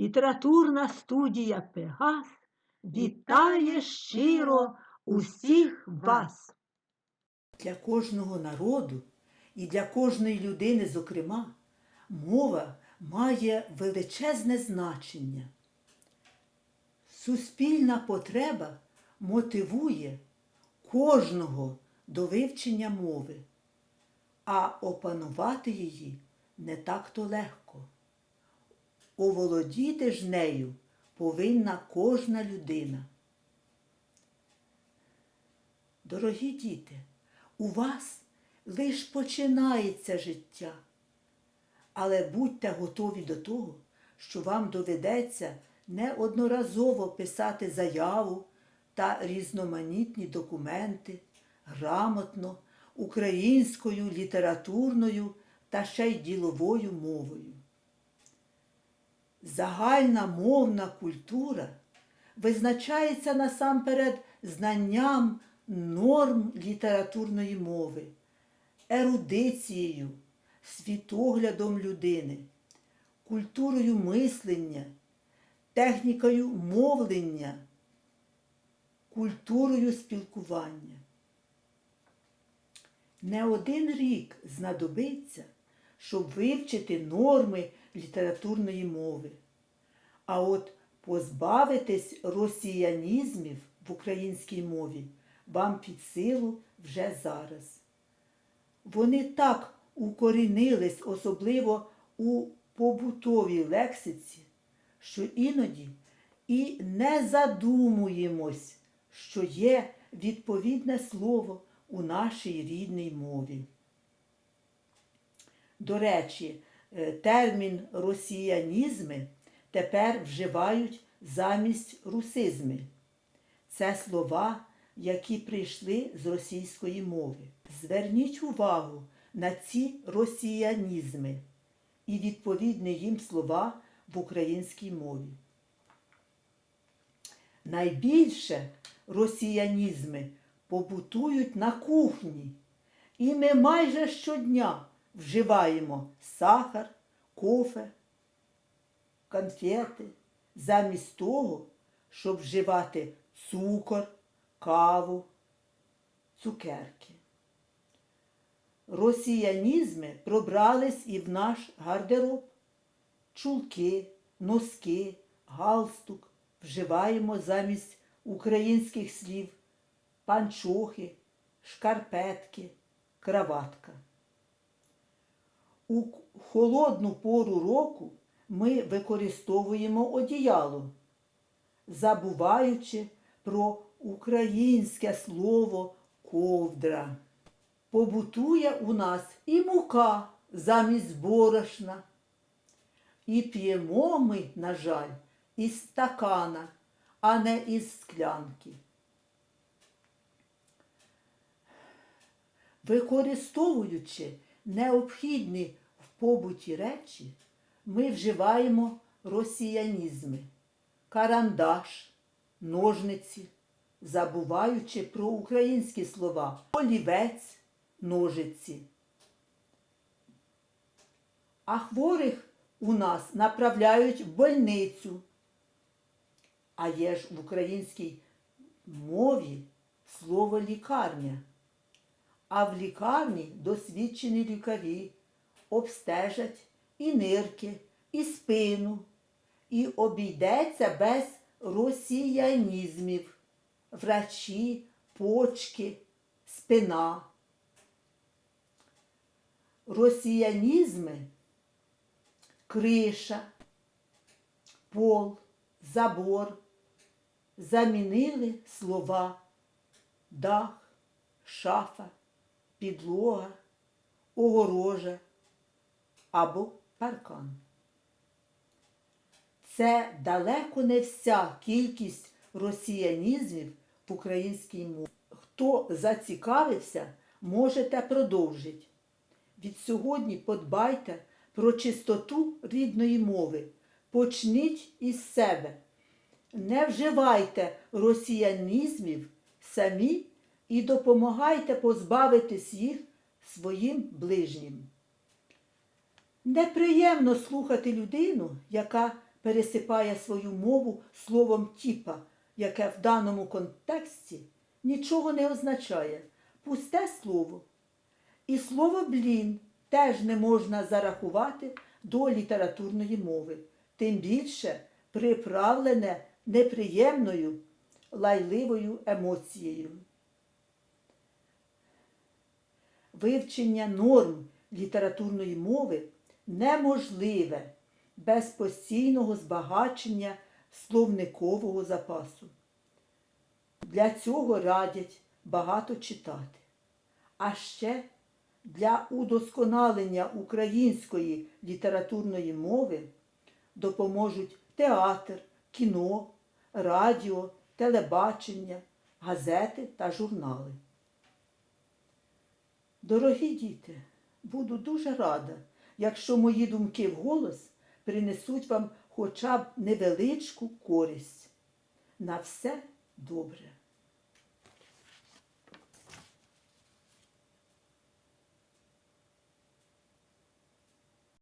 Літературна студія Пегас вітає щиро усіх вас. Для кожного народу і для кожної людини, зокрема, мова має величезне значення. Суспільна потреба мотивує кожного до вивчення мови, а опанувати її не так-то легко. Оволодіти ж нею повинна кожна людина. Дорогі діти, у вас лиш починається життя. Але будьте готові до того, що вам доведеться неодноразово писати заяву та різноманітні документи грамотно, українською, літературною та ще й діловою мовою. Загальна мовна культура визначається насамперед знанням норм літературної мови, ерудицією, світоглядом людини, культурою мислення, технікою мовлення, культурою спілкування. Не один рік знадобиться, щоб вивчити норми літературної мови. А от позбавитись росіянізмів в українській мові вам під силу вже зараз. Вони так укорінились, особливо у побутовій лексиці, що іноді і не задумуємось, що є відповідне слово у нашій рідній мові. До речі, термін росіянізми тепер вживають замість русизми. Це слова, які прийшли з російської мови. Зверніть увагу на ці росіянізми і відповідні їм слова в українській мові. Найбільше росіянізми побутують на кухні, і ми майже щодня вживаємо сахар, кофе, конфети, замість того, щоб вживати цукор, каву, цукерки. Росіянізми пробрались і в наш гардероб. Чулки, носки, галстук вживаємо замість українських слів панчохи, шкарпетки, краватка. У холодну пору року ми використовуємо одіяло, забуваючи про українське слово ковдра. Побутує у нас і мука замість борошна. І п'ємо ми, на жаль, із стакана, а не із склянки. Використовуючи необхідні в побуті речі, ми вживаємо росіянізми, карандаш, ножниці, забуваючи про українські слова олівець, ножиці. А хворих у нас направляють в больницю. А є ж в українській мові слово лікарня. А в лікарні досвідчені лікарі обстежать і нирки, і спину, і обійдеться без росіянізмів, врачі, почки, спина. Росіянізми криша, пол, забор. Замінили слова дах, шафа, підлога, огорожа або паркан. Це далеко не вся кількість росіянізмів в українській мові. Хто зацікавився, можете продовжити. Від сьогодні подбайте про чистоту рідної мови. Почніть із себе. Не вживайте росіянізмів самі і допомагайте позбавитись їх своїм ближнім. Неприємно слухати людину, яка пересипає свою мову словом тіпа, яке в даному контексті нічого не означає, пусте слово. І слово блін теж не можна зарахувати до літературної мови, тим більше приправлене неприємною лайливою емоцією. Вивчення норм літературної мови неможливе без постійного збагачення словникового запасу. Для цього радять багато читати. А ще для удосконалення української літературної мови допоможуть театр, кіно, радіо, телебачення, газети та журнали. Дорогі діти, буду дуже рада, якщо мої думки вголос принесуть вам хоча б невеличку користь. На все добре.